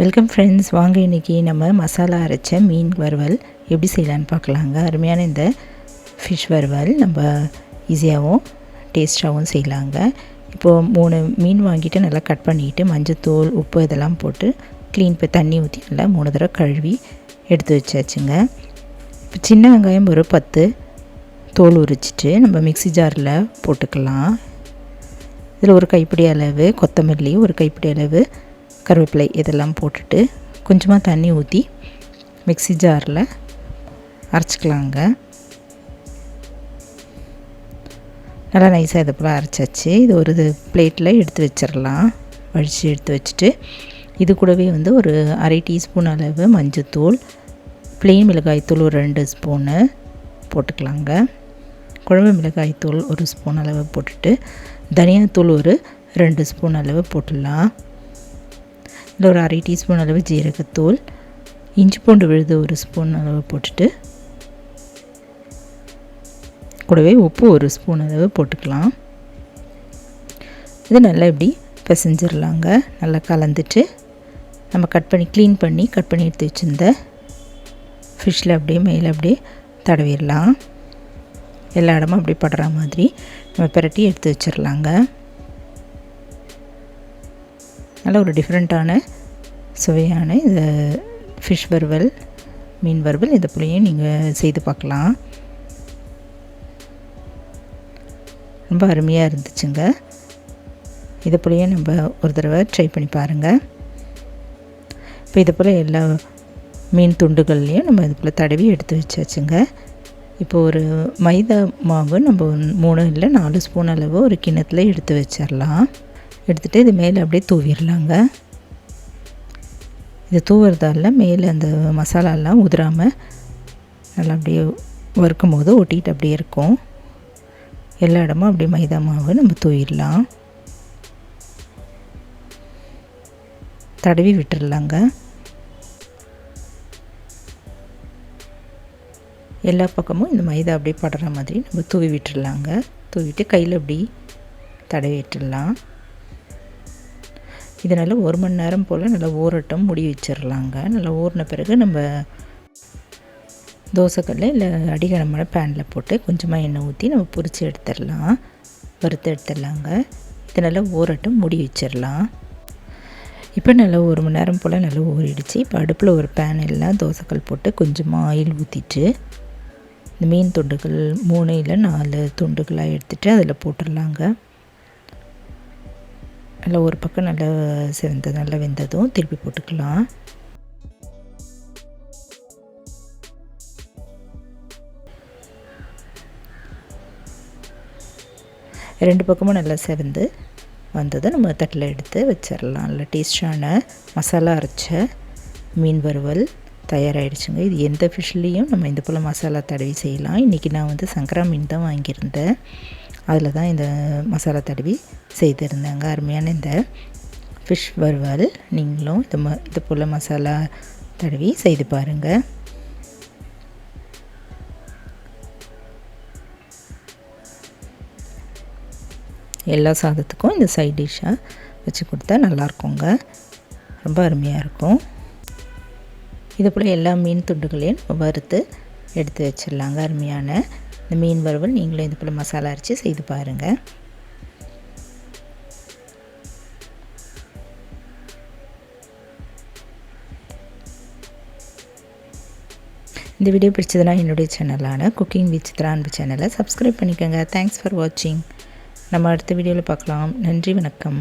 Welcome friends வாங்க இன்றைக்கி நம்ம மசாலா அரைச்ச மீன் வறுவல் எப்படி செய்யலான்னு பார்க்கலாங்க. அருமையான இந்த ஃபிஷ் வறுவல் நம்ம ஈஸியாகவும் டேஸ்ட்டாகவும் செய்யலாங்க. இப்போது மூணு மீன் வாங்கிட்டு நல்லா கட் பண்ணிக்கிட்டு மஞ்சத்தூள் உப்பு இதெல்லாம் போட்டு க்ளீன் இப்போ தண்ணி ஊற்றி நல்லா மூணு தடவை கழுவி எடுத்து வச்சாச்சுங்க. இப்போ சின்ன வெங்காயம் ஒரு பத்து தோல் உரிச்சிட்டு நம்ம மிக்ஸி ஜாரில் போட்டுக்கலாம். இதில் ஒரு கைப்பிடி அளவு கொத்தமல்லி ஒரு கைப்பிடி அளவு கருவேப்பிலை இதெல்லாம் போட்டுட்டு கொஞ்சமாக தண்ணி ஊற்றி மிக்ஸி ஜாரில் அரைச்சிக்கலாங்க. நல்லா நைஸாக இதை போல் அரைச்சாச்சு. இது ஒரு இது பிளேட்டில் எடுத்து வச்சிடலாம். வழித்து எடுத்து வச்சுட்டு இது கூடவே வந்து ஒரு அரை டீஸ்பூன் அளவு மஞ்சத்தூள் பிளெயின் மிளகாய்த்தூள் ஒரு ரெண்டு ஸ்பூனு போட்டுக்கலாங்க. குழம்பு மிளகாய்த்தூள் ஒரு ஸ்பூன் அளவு போட்டுட்டு தனியாத்தூள் ஒரு ரெண்டு ஸ்பூன் அளவு போட்டுடலாம். இதில் ஒரு அரை டீஸ்பூன் அளவு ஜீரகத்தூள் இஞ்சி பூண்டு விழுது ஒரு ஸ்பூன் அளவு போட்டுட்டு கூடவே உப்பு ஒரு ஸ்பூன் அளவு போட்டுக்கலாம். இது நல்லா இப்படி பிசைஞ்சிடலாங்க நல்லா கலந்துட்டு நம்ம கட் பண்ணி க்ளீன் பண்ணி கட் பண்ணி எடுத்து வச்சுருந்த ஃபிஷ்ஷில் அப்படியே மேலே அப்படியே தடவிடலாம் எல்லா இடமும் அப்படியே படுற மாதிரி நம்ம பிரட்டி எடுத்து வச்சிடலாங்க நல்ல ஒரு டிஃப்ரெண்ட்டான சுவையான இந்த ஃபிஷ் வறுவல் மீன் வறுவல் இதை போலையும் நீங்கள் செய்து பார்க்கலாம். ரொம்ப அருமையாக இருந்துச்சுங்க. இதை போலயே நம்ம ஒரு தடவை ட்ரை பண்ணி பாருங்கள் இப்போ இதை போல் எல்லா மீன் துண்டுகள்லேயும் நம்ம இது போல் தடவி எடுத்து வச்சாச்சுங்க. இப்போ ஒரு மைதா மாவு நம்ம மூணு இல்லை நாலு ஸ்பூன் அளவு ஒரு கிண்ணத்தில் எடுத்து வச்சிடலாம் எடுத்துகிட்டு இது மேலே அப்படியே தூவிடலாங்க இது தூவுறதால மேலே அந்த மசாலாலாம் உதிராமல் நல்லா அப்படியே வறுக்கும் போது ஒட்டிகிட்டு அப்படியே இருக்கும். எல்லா இடமும் அப்படியே மைதா மாவு நம்ம தூவிடலாம் தடவி விட்டுடலாங்க எல்லா பக்கமும் இந்த மைதா அப்படியே படுற மாதிரி நம்ம தூவி விட்டுடலாங்க தூவிட்டு கையில் அப்படி தடவி விட்டுடலாம் இதனால் ஒரு மணி நேரம் போல் நல்லா ஊறட்டும் முடி வச்சிடலாங்க நல்லா ஊறின பிறகு நம்ம தோசைக்கல்ல இல்லை அடிகனமான பேனில் போட்டு கொஞ்சமாக எண்ணெய் ஊற்றி நம்ம பொரித்து எடுத்துடலாம் வறுத்து எடுத்துடலாங்க இது நல்லா ஊறட்டும் முடி வச்சிடலாம் இப்போ நல்லா ஒரு மணி நேரம் போல் நல்லா ஊறிடுச்சு. இப்போ அடுப்பில் ஒரு பேன் எல்லாம் தோசைக்கல் போட்டு கொஞ்சமாக ஆயில் ஊற்றிட்டு இந்த மீன் துண்டுகள் மூணு இல்லை நாலு துண்டுகளாக எடுத்துகிட்டு அதில் போட்டுடலாங்க நல்லா ஒரு பக்கம் நல்லா செவந்து நல்லா வெந்ததும் திருப்பி போட்டுக்கலாம். ரெண்டு பக்கமும் நல்லா செவந்து வந்ததை நம்ம தட்டில் எடுத்து வச்சிடலாம். நல்ல டேஸ்டான மசாலா அரைச்ச மீன் வறுவல் தயாராகிடுச்சுங்க இது எந்த ஃபிஷ்லேயும் நம்ம இந்த போல் மசாலா தடவி செய்யலாம். இன்றைக்கி நான் வந்து சங்கரா மீன் தான் வாங்கியிருந்தேன். அதில் தான் இந்த மசாலா தடவி செய்திருந்தாங்க. அருமையான இந்த ஃபிஷ் வறுவல். நீங்களும் இது ம இது போல் மசாலா தடவி செய்து பாருங்கள் எல்லா சாதத்துக்கும் இந்த சைட் டிஷ்ஷாக வச்சு கொடுத்தா நல்லாயிருக்குங்க ரொம்ப அருமையாக இருக்கும். இது போல் எல்லா மீன் துண்டுகளையும் வறுத்து எடுத்து வச்சிடலாங்க. அருமையான இந்த மீன் வறுவல் நீங்களும் இது போல் மசாலா அரைச்சி செய்து பாருங்கள் இந்த வீடியோ பிடிச்சதுனா என்னுடைய சேனலான குக்கிங் வித் சித்ரா சேனலை சப்ஸ்கிரைப் பண்ணிக்கோங்க. தேங்க்ஸ் ஃபார் வாட்சிங் நம்ம அடுத்த வீடியோவில் பார்க்கலாம். நன்றி வணக்கம்.